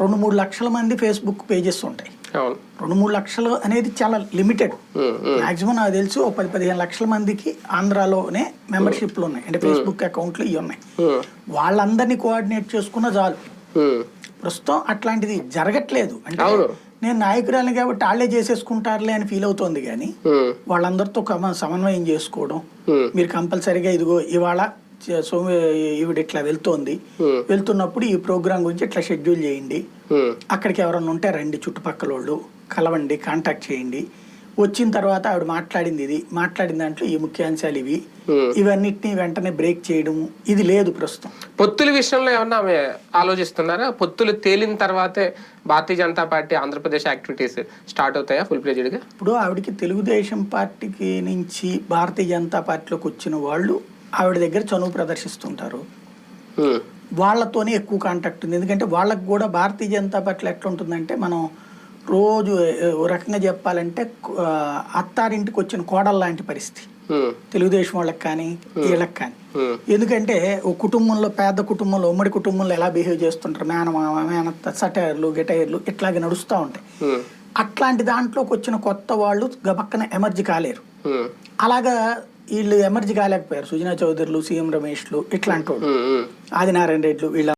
రెండు మూడు లక్షల మంది ఫేస్బుక్ పేజెస్ ఉంటాయి. రెండు మూడు లక్షలు అనేది చాలా లిమిటెడ్ మాక్సిమం నాకు తెలుసు ఒక పది పదిహేను లక్షల మందికి ఆంధ్రాలోనే మెంబర్షిప్లు ఉన్నాయి. అంటే ఫేస్బుక్ అకౌంట్లు ఇవి ఉన్నాయి. వాళ్ళందరినీ కోఆర్డినేట్ చేసుకున్న చాలు. ప్రస్తుతం అట్లాంటిది జరగట్లేదు. అంటే. నేను నాయకురాలిని కాబట్టి వాళ్ళే చేసేసుకుంటారులే అని ఫీల్ అవుతోంది కానీ వాళ్ళందరితో సమన్వయం చేసుకోవడం మీరు కంపల్సరీగా ఇదిగో ఇవాళ ఈవిడ ఇట్లా వెళ్తోంది. వెళ్తున్నప్పుడు ఈ ప్రోగ్రాం గురించి ఇట్లా షెడ్యూల్ చేయండి. అక్కడికి ఎవరన్నా ఉంటే రండి చుట్టుపక్కల వాళ్ళు కలవండి కాంటాక్ట్ చేయండి. వచ్చిన తర్వాత ఆవిడ మాట్లాడింది ఇది. మాట్లాడిన దాంట్లో ఈ ముఖ్యాంశాలు ఇవి. ఇవన్నిటిని వెంటనే బ్రేక్ చేయడము. ఇది లేదు ప్రస్తుతం. పొత్తుల విషయంలో ఏమన్నా ఆమె ఆలోచిస్తున్నారా? పొత్తులు తేలిన తర్వాతే Bharatiya Janata party Andhra Pradesh activities start అవుతాయా ఫుల్గా? ఇప్పుడు ఆవిడకి తెలుగుదేశం పార్టీకి నుంచి భారతీయ జనతా పార్టీలోకి వచ్చిన వాళ్ళు ఆవిడ దగ్గర చనువు ప్రదర్శిస్తుంటారు. వాళ్ళతోనే ఎక్కువ కాంటాక్ట్ ఉంది. ఎందుకంటే వాళ్ళకి కూడా భారతీయ జనతా పార్టీలో ఎట్లా ఉంటుందంటే మనం రోజు రకంగా చెప్పాలంటే అత్తారింటికి వచ్చిన కోడలు లాంటి పరిస్థితి. తెలుగుదేశం వాళ్ళకి కానీ వీళ్ళకి కానీ. ఎందుకంటే ఓ కుటుంబంలో పేద కుటుంబంలో ఉమ్మడి కుటుంబంలో ఎలా బిహేవ్ చేస్తుంటారు? మేనమామ మేనత్త సటైర్లు గిటైర్లు ఇట్లాగే నడుస్తూ ఉంటాయి. అట్లాంటి దాంట్లోకి వచ్చిన కొత్త వాళ్ళు గబక్కన ఎమర్జీ కాలేరు. అలాగా వీళ్ళు ఎమర్జీ కాలేకపోయారు సుజనా చౌదరులు సీఎం రమేష్లు ఇట్లాంటి వాళ్ళు. ఆదినారాయణ రెడ్లు వీళ్ళ